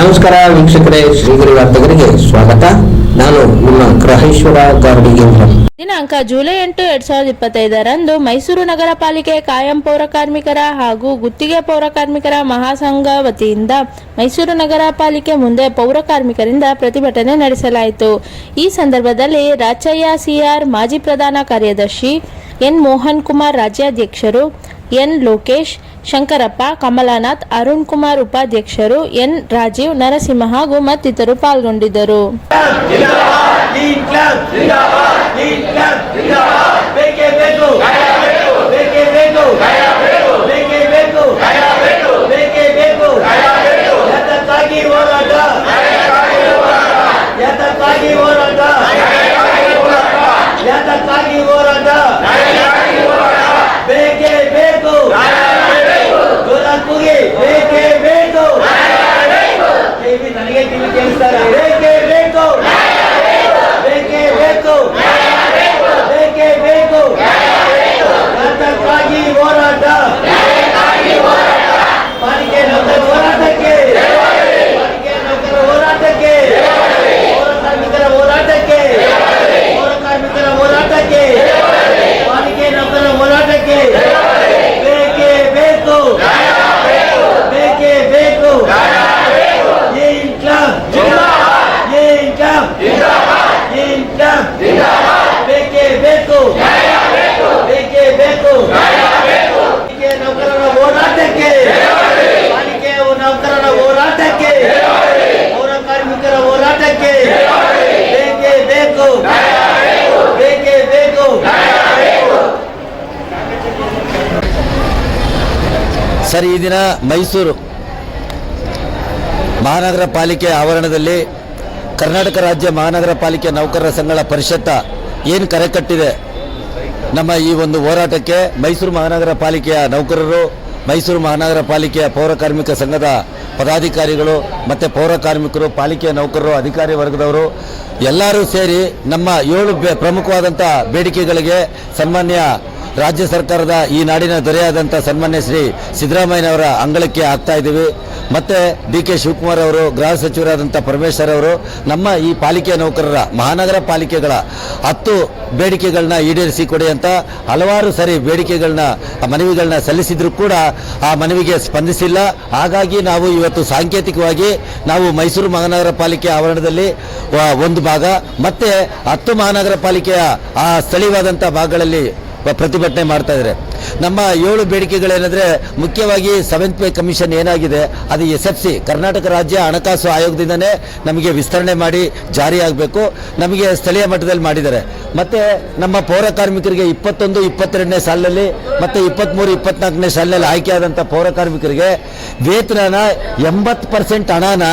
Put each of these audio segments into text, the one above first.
ನಮಸ್ಕಾರ ವೀಕ್ಷಕರೇ, ಶ್ರೀಗಿರಿ ವಾರ್ತೆಗರಿಗೆ ಸ್ವಾಗತ. ನಾನು ನಿಮ್ಮ ಗ್ರಹೇಶ್ವರ ಗಾರ್ಡಿಗೇಂದ್ರ ದಿನಾಂಕ ಜುಲೈ ಎಂಟು ಎರಡ್ ಸಾವಿರದ ಇಪ್ಪತ್ತೈದರಂದು ಮೈಸೂರು ನಗರ ಪಾಲಿಕೆ ಕಾಯಂ ಪೌರ ಕಾರ್ಮಿಕರ ಹಾಗೂ ಗುತ್ತಿಗೆ ಪೌರ ಕಾರ್ಮಿಕರ ಮಹಾಸಂಘ ವತಿಯಿಂದ ಮೈಸೂರು ನಗರ ಪಾಲಿಕೆ ಮುಂದೆ ಪೌರ ಕಾರ್ಮಿಕರಿಂದ ಪ್ರತಿಭಟನೆ ನಡೆಸಲಾಯಿತು. ಈ ಸಂದರ್ಭದಲ್ಲಿ ರಾಚಯ್ಯ ಸಿಆರ್ ಮಾಜಿ ಪ್ರಧಾನ ಕಾರ್ಯದರ್ಶಿ ಎನ್ ಮೋಹನ್ ಕುಮಾರ್ ರಾಜ್ಯಾಧ್ಯಕ್ಷರು ಎನ್ ಲೋಕೇಶ್ ಶಂಕರಪ್ಪ ಕಮಲಾನಾಥ್ ಅರುಣ್ ಕುಮಾರ್ ಉಪಾಧ್ಯಕ್ಷರು ಎನ್ ರಾಜೀವ್ ನರಸಿಂಹ ಹಾಗೂ ಮತ್ತಿತರರು ಪಾಲ್ಗೊಂಡಿದ್ದರು. ಬೇಕೇ ಬೇಕು ಬೇಕೇ ಬೇಕು ನೌಕರರ ಹೋರಾಟಕ್ಕೆ ಪಾಲಿಕೆ ನೌಕರರ ಹೋರಾಟಕ್ಕೆ ಪೌರ ಕಾರ್ಮಿಕರ ಹೋರಾಟಕ್ಕೆ ಬೇಕೇ ಬೇಕು ಬೇಕೇ ಬೇಕು ಸರ್, ಈ ದಿನ ಮೈಸೂರು ಮಹಾನಗರ ಪಾಲಿಕೆ ಆವರಣದಲ್ಲಿ ಕರ್ನಾಟಕ ರಾಜ್ಯ ಮಹಾನಗರ ಪಾಲಿಕೆ ನೌಕರರ ಸಂಘಗಳ ಪರಿಷತ್ತ ಏನು ಕರೆ ಕಟ್ಟಿದೆ? ನಮ್ಮ ಈ ಒಂದು ಹೋರಾಟಕ್ಕೆ ಮೈಸೂರು ಮಹಾನಗರ ಪಾಲಿಕೆಯ ನೌಕರರು, ಮೈಸೂರು ಮಹಾನಗರ ಪಾಲಿಕೆಯ ಪೌರ ಕಾರ್ಮಿಕ ಸಂಘದ ಪದಾಧಿಕಾರಿಗಳು ಮತ್ತು ಪೌರ ಕಾರ್ಮಿಕರು, ಪಾಲಿಕೆಯ ನೌಕರರು, ಅಧಿಕಾರಿ ವರ್ಗದವರು ಎಲ್ಲರೂ ಸೇರಿ ನಮ್ಮ ಏಳು ಪ್ರಮುಖವಾದಂಥ ಬೇಡಿಕೆಗಳಿಗೆ ಸನ್ಮಾನ್ಯ ರಾಜ್ಯ ಸರ್ಕಾರದ ಈ ನಾಡಿನ ದೊರೆಯಾದಂಥ ಸನ್ಮಾನ್ಯ ಶ್ರೀ ಸಿದ್ದರಾಮಯ್ಯನವರ ಅಂಗಳಕ್ಕೆ ಆಗ್ತಾ ಇದ್ದೀವಿ. ಮತ್ತೆ ಡಿ ಕೆ ಶಿವಕುಮಾರ್ ಅವರು, ಗೃಹ ಸಚಿವರಾದಂಥ ಪರಮೇಶ್ವರ್ ಅವರು, ನಮ್ಮ ಈ ಪಾಲಿಕೆ ನೌಕರರ, ಮಹಾನಗರ ಪಾಲಿಕೆಗಳ ಹತ್ತು ಬೇಡಿಕೆಗಳನ್ನ ಈಡೇರಿಸಿ ಕೊಡಿ ಅಂತ ಹಲವಾರು ಸರಿ ಬೇಡಿಕೆಗಳನ್ನ, ಮನವಿಗಳನ್ನ ಸಲ್ಲಿಸಿದ್ರು ಕೂಡ ಆ ಮನವಿಗೆ ಸ್ಪಂದಿಸಿಲ್ಲ. ಹಾಗಾಗಿ ನಾವು ಇವತ್ತು ಸಾಂಕೇತಿಕವಾಗಿ ನಾವು ಮೈಸೂರು ಮಹಾನಗರ ಪಾಲಿಕೆ ಆವರಣದಲ್ಲಿ ಒಂದು ಭಾಗ, ಮತ್ತೆ ಹತ್ತು ಮಹಾನಗರ ಪಾಲಿಕೆಯ ಆ ಸ್ಥಳೀಯವಾದಂಥ ಭಾಗಗಳಲ್ಲಿ ಪ್ರತಿಭಟನೆ ಮಾಡ್ತಾ ನಮ್ಮ ಏಳು ಬೇಡಿಕೆಗಳೇನೆಂದರೆ ಮುಖ್ಯವಾಗಿ ಸೆವೆಂತ್ ಪೇ ಕಮಿಷನ್ ಏನಾಗಿದೆ, ಅದು ಎಸ್ ಎಫ್ ಸಿ, ಕರ್ನಾಟಕ ರಾಜ್ಯ ಹಣಕಾಸು ಆಯೋಗದಿಂದನೇ ನಮಗೆ ವಿಸ್ತರಣೆ ಮಾಡಿ ಜಾರಿಯಾಗಬೇಕು ನಮಗೆ ಸ್ಥಳೀಯ ಮಟ್ಟದಲ್ಲಿ ಮಾಡಿದ್ದಾರೆ. ಮತ್ತೆ ನಮ್ಮ ಪೌರ ಕಾರ್ಮಿಕರಿಗೆ ಇಪ್ಪತ್ತೊಂದು, ಇಪ್ಪತ್ತೆರಡನೇ ಸಾಲಿನಲ್ಲಿ, ಮತ್ತೆ ಇಪ್ಪತ್ತ್ಮೂರು ಇಪ್ಪತ್ನಾಲ್ಕನೇ ಸಾಲಿನಲ್ಲಿ ಆಯ್ಕೆಯಾದಂಥ ಪೌರ ಕಾರ್ಮಿಕರಿಗೆ ವೇತನನ ಎಂಬತ್ತು ಪರ್ಸೆಂಟ್ ಹಣನ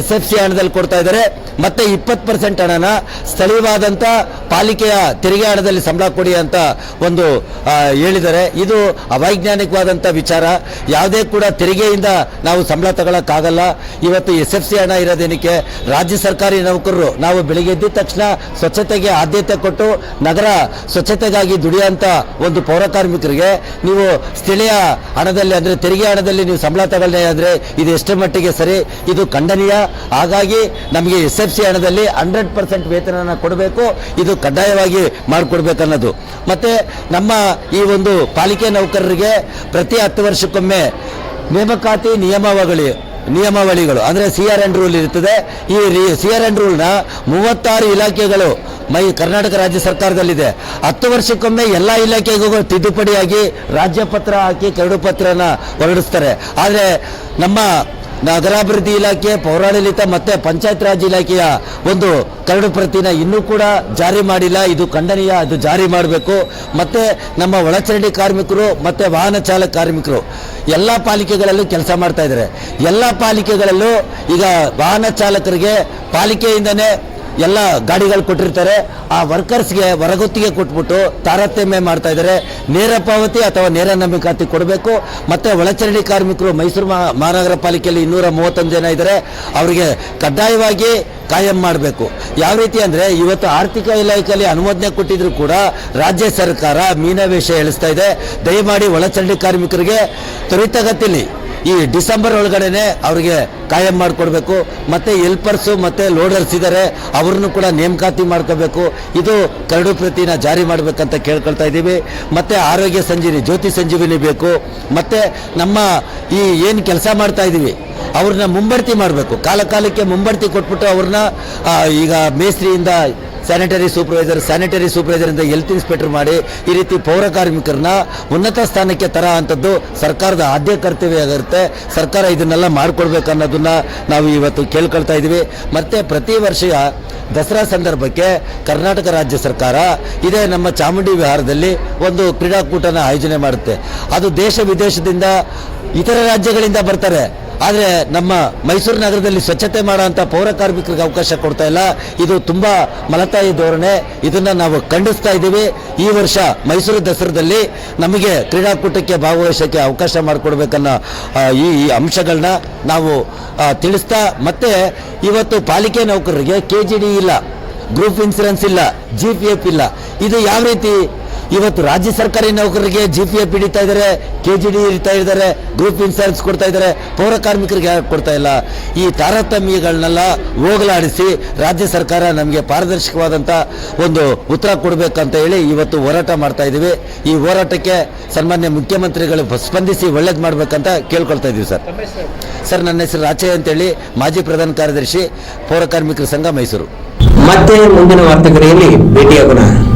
ಎಸ್ ಎಫ್ ಸಿ ಹಣದಲ್ಲಿ ಕೊಡ್ತಾ ಇದ್ದಾರೆ. ಮತ್ತೆ ಇಪ್ಪತ್ತು ಪರ್ಸೆಂಟ್ ಹಣನ ಸ್ಥಳೀಯವಾದಂಥ ಪಾಲಿಕೆಯ ತೆರಿಗೆ ಹಣದಲ್ಲಿ ಸಂಬಳ ಕೊಡಿ ಅಂತ ಒಂದು ಹೇಳಿದ್ದಾರೆ. ಇದು ಅವೈಜ್ಞಾನಿಕವಾದಂಥ ವಿಚಾರ. ಯಾವುದೇ ಕೂಡ ತೆರಿಗೆಯಿಂದ ನಾವು ಸಂಬಳ ತಗೊಳಕ್ಕಾಗಲ್ಲ. ಇವತ್ತು ಎಸ್ ಎಫ್ ಸಿ ಹಣ ಇರೋದೇನಕ್ಕೆ? ರಾಜ್ಯ ಸರ್ಕಾರಿ ನೌಕರರು ನಾವು ಬೆಳಿಗ್ಗೆ ಎದ್ದ ತಕ್ಷಣ ಸ್ವಚ್ಛತೆಗೆ ಆದ್ಯತೆ ಕೊಟ್ಟು ನಗರ ಸ್ವಚ್ಛತೆಗಾಗಿ ದುಡಿಯುವಂಥ ಒಂದು ಪೌರ ಕಾರ್ಮಿಕರಿಗೆ ನೀವು ಸ್ಥಳೀಯ ಹಣದಲ್ಲಿ ಅಂದರೆ ತೆರಿಗೆ ಹಣದಲ್ಲಿ ನೀವು ಸಂಬಳ ತಗೊಳ್ಳಿ ಅಂದರೆ ಇದು ಎಷ್ಟು ಮಟ್ಟಿಗೆ ಸರಿ? ಇದು ಖಂಡನೀಯ. ಹಾಗಾಗಿ ನಮಗೆ ಎಸ್ ಎಫ್ ಸಿ ಹಣದಲ್ಲಿ ಹಂಡ್ರೆಡ್ ಪರ್ಸೆಂಟ್ ವೇತನ ಕೊಡಬೇಕು. ಇದು ಕಡ್ಡಾಯವಾಗಿ ಮಾಡಿಕೊಡ್ಬೇಕನ್ನೋದು. ಮತ್ತೆ ನಮ್ಮ ಈ ಒಂದು ಪಾಲಿಕೆ ನೌಕರರಿಗೆ ಪ್ರತಿ ಹತ್ತು ವರ್ಷಕ್ಕೊಮ್ಮೆ ನೇಮಕಾತಿ ನಿಯಮಾವಳಿ, ನಿಯಮಾವಳಿಗಳು, ಅಂದರೆ ಸಿ ಆರ್ ಎನ್ ರೂಲ್ ಇರ್ತದೆ. ಈ ಸಿ ಆರ್ ಎನ್ ರೂಲ್ನ ಮೂವತ್ತಾರು ಇಲಾಖೆಗಳು, ಮೈ ಕರ್ನಾಟಕ ರಾಜ್ಯ ಸರ್ಕಾರದಲ್ಲಿದೆ. ಹತ್ತು ವರ್ಷಕ್ಕೊಮ್ಮೆ ಎಲ್ಲ ಇಲಾಖೆಗೂ ತಿದ್ದುಪಡಿಯಾಗಿ ರಾಜ್ಯ ಪತ್ರ ಹಾಕಿ ಕರಡು ಪತ್ರನ ಹೊರಡಿಸ್ತಾರೆ. ಆದರೆ ನಮ್ಮ ನಗರಾಭಿವೃದ್ಧಿ ಇಲಾಖೆ, ಪೌರಾಡಳಿತ ಮತ್ತೆ ಪಂಚಾಯತ್ ರಾಜ್ ಇಲಾಖೆಯ ಒಂದು ಕರಡು ಪ್ರತಿನ ಇನ್ನೂ ಕೂಡ ಜಾರಿ ಮಾಡಿಲ್ಲ. ಇದು ಖಂಡನೀಯ, ಅದು ಜಾರಿ ಮಾಡಬೇಕು. ಮತ್ತೆ ನಮ್ಮ ಒಳಚರಂಡಿ ಕಾರ್ಮಿಕರು ಮತ್ತೆ ವಾಹನ ಚಾಲಕ ಕಾರ್ಮಿಕರು ಎಲ್ಲ ಪಾಲಿಕೆಗಳಲ್ಲೂ ಕೆಲಸ ಮಾಡ್ತಾ ಇದ್ದಾರೆ. ಎಲ್ಲ ಪಾಲಿಕೆಗಳಲ್ಲೂ ಈಗ ವಾಹನ ಚಾಲಕರಿಗೆ ಪಾಲಿಕೆಯಿಂದನೇ ಎಲ್ಲ ಗಾಡಿಗಳು ಕೊಟ್ಟಿರ್ತಾರೆ. ಆ ವರ್ಕರ್ಸ್ಗೆ ಹೊರಗುತ್ತಿಗೆ ಕೊಟ್ಬಿಟ್ಟು ತಾರತಮ್ಯ ಮಾಡ್ತಾ ಇದ್ದಾರೆ. ನೇರ ಪಾವತಿ ಅಥವಾ ನೇರ ನೇಮಕಾತಿ ಕೊಡಬೇಕು. ಮತ್ತು ಒಳಚರಂಡಿ ಕಾರ್ಮಿಕರು ಮೈಸೂರು ಮಹಾ- ಮಹಾನಗರ ಪಾಲಿಕೆಯಲ್ಲಿ ಇನ್ನೂರ ಮೂವತ್ತೊಂದು ಜನ ಇದ್ದಾರೆ. ಅವರಿಗೆ ಕಡ್ಡಾಯವಾಗಿ ಕಾಯಂ ಮಾಡಬೇಕು. ಯಾವ ರೀತಿ ಅಂದರೆ ಇವತ್ತು ಆರ್ಥಿಕ ಇಲಾಖೆಯಲ್ಲಿ ಅನುಮೋದನೆ ಕೊಟ್ಟಿದ್ರು ಕೂಡ ರಾಜ್ಯ ಸರ್ಕಾರ ಮೀನವೇಷ ಎಳಿಸ್ತಾ ಇದೆ. ದಯಮಾಡಿ ಒಳಚರಂಡಿ ಕಾರ್ಮಿಕರಿಗೆ ತ್ವರಿತಗತಿಯಲ್ಲಿ ಈ ಡಿಸೆಂಬರ್ ಒಳಗಡೆನೆ ಅವರಿಗೆ ಕಾಯಂ ಮಾಡಿಕೊಡ್ಬೇಕು. ಮತ್ತೆ ಎಲ್ಪರ್ಸು ಮತ್ತೆ ಲೋಡರ್ಸ್ ಇದ್ದಾರೆ ಅವ್ರನ್ನು ಕೂಡ ನೇಮಕಾತಿ ಮಾಡ್ಕೋಬೇಕು. ಇದು ಕರಡು ಪ್ರತಿನ ಜಾರಿ ಮಾಡಬೇಕಂತ ಕೇಳ್ಕೊಳ್ತಾ ಇದ್ದೀವಿ. ಮತ್ತೆ ಆರೋಗ್ಯ ಸಂಜೀವಿನಿ, ಜ್ಯೋತಿ ಸಂಜೀವಿನಿ ಬೇಕು. ಮತ್ತೆ ನಮ್ಮ ಈ ಏನು ಕೆಲಸ ಮಾಡ್ತಾ ಇದ್ದೀವಿ, ಅವ್ರನ್ನ ಮುಂಬಡ್ತಿ ಮಾಡಬೇಕು. ಕಾಲ ಕಾಲಕ್ಕೆ ಮುಂಬಡ್ತಿ ಕೊಟ್ಬಿಟ್ಟು ಅವ್ರನ್ನ ಆ, ಈಗ ಮೇಸ್ತ್ರಿಯಿಂದ ಸ್ಯಾನಿಟರಿ ಸೂಪರ್ವೈಸರ್ ಸ್ಯಾನಿಟರಿ ಸೂಪರ್ವೈಸರಿಂದ ಹೆಲ್ತ್ ಇನ್ಸ್ಪೆಕ್ಟರ್ ಮಾಡಿ ಈ ರೀತಿ ಪೌರ ಕಾರ್ಮಿಕರನ್ನ ಉನ್ನತ ಸ್ಥಾನಕ್ಕೆ ತರ ಅಂಥದ್ದು ಸರ್ಕಾರದ ಆದ್ಯ ಕರ್ತವ್ಯ ಆಗಿರುತ್ತೆ. ಸರ್ಕಾರ ಇದನ್ನೆಲ್ಲ ಮಾಡಿಕೊಡ್ಬೇಕು ಅನ್ನೋದನ್ನ ನಾವು ಇವತ್ತು ಕೇಳ್ಕೊಳ್ತಾ ಇದ್ದೀವಿ. ಮತ್ತೆ ಪ್ರತಿ ವರ್ಷ ದಸರಾ ಸಂದರ್ಭಕ್ಕೆ ಕರ್ನಾಟಕ ರಾಜ್ಯ ಸರ್ಕಾರ ಇದೇ ನಮ್ಮ ಚಾಮುಂಡಿ ವಿಹಾರದಲ್ಲಿ ಒಂದು ಕ್ರೀಡಾಕೂಟನ ಆಯೋಜನೆ ಮಾಡುತ್ತೆ. ಅದು ದೇಶ ವಿದೇಶದಿಂದ ಇತರ ರಾಜ್ಯಗಳಿಂದ ಬರ್ತಾರೆ. ಆದರೆ ನಮ್ಮ ಮೈಸೂರು ನಗರದಲ್ಲಿ ಸ್ವಚ್ಛತೆ ಮಾಡುವಂಥ ಪೌರ ಕಾರ್ಮಿಕರಿಗೆ ಅವಕಾಶ ಕೊಡ್ತಾ ಇಲ್ಲ. ಇದು ತುಂಬ ಮಲತಾಯಿ ಧೋರಣೆ. ಇದನ್ನು ನಾವು ಖಂಡಿಸ್ತಾ ಇದ್ದೀವಿ. ಈ ವರ್ಷ ಮೈಸೂರು ದಸರಾದಲ್ಲಿ ನಮಗೆ ಕ್ರೀಡಾಕೂಟಕ್ಕೆ ಭಾಗವಹಿಸೋಕ್ಕೆ ಅವಕಾಶ ಮಾಡಿಕೊಡ್ಬೇಕನ್ನೋ ಈ ಈ ಅಂಶಗಳನ್ನ ನಾವು ತಿಳಿಸ್ತಾ, ಮತ್ತೆ ಇವತ್ತು ಪಾಲಿಕೆ ನೌಕರರಿಗೆ ಕೆ ಜಿ ಡಿ ಇಲ್ಲ ಗ್ರೂಪ್ ಇನ್ಸೂರೆನ್ಸ್ ಇಲ್ಲ ಜಿ ಪಿ ಎಫ್ ಇಲ್ಲ. ಇದು ಯಾವ ರೀತಿ ಇವತ್ತು ರಾಜ್ಯ ಸರ್ಕಾರಿ ನೌಕರರಿಗೆ ಜಿ ಪಿ ಎಫ್ ಹಿಡಿತಾ ಇದ್ದಾರೆ ಕೆ ಜಿ ಡಿ ಹಿಡಿತಾ ಇದ್ದಾರೆ ಗ್ರೂಪ್ ಇನ್ಸೂರೆನ್ಸ್ ಕೊಡ್ತಾ ಇದ್ದಾರೆ, ಪೌರ ಕಾರ್ಮಿಕರಿಗೆ ಯಾಕೆ ಕೊಡ್ತಾ ಇಲ್ಲ? ಈ ತಾರತಮ್ಯಗಳನ್ನೆಲ್ಲ ಹೋಗಲಾಡಿಸಿ ರಾಜ್ಯ ಸರ್ಕಾರ ನಮಗೆ ಪಾರದರ್ಶಕವಾದಂಥ ಒಂದು ಉತ್ತರ ಕೊಡಬೇಕಂತ ಹೇಳಿ ಇವತ್ತು ಹೋರಾಟ ಮಾಡ್ತಾ ಇದ್ದೀವಿ. ಈ ಹೋರಾಟಕ್ಕೆ ಸನ್ಮಾನ್ಯ ಮುಖ್ಯಮಂತ್ರಿಗಳು ಸ್ಪಂದಿಸಿ ಒಳ್ಳೇದು ಮಾಡಬೇಕಂತ ಕೇಳ್ಕೊಳ್ತಾ ಇದ್ದೀವಿ ಸರ್. ಸರ್, ನನ್ನ ಹೆಸರು ರಾಚಯ್ಯ ಅಂತೇಳಿ, ಮಾಜಿ ಪ್ರಧಾನ ಕಾರ್ಯದರ್ಶಿ, ಪೌರ ಕಾರ್ಮಿಕರ ಸಂಘ ಮೈಸೂರು. ಮತ್ತೆ ಮುಂದಿನ ವಾರ್ತೆಗರಿಯಲ್ಲಿ ಭೇಟಿಯಾಗೋಣ.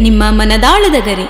ನಿಮ್ಮ ಮನದಾಳದ ಗರಿ.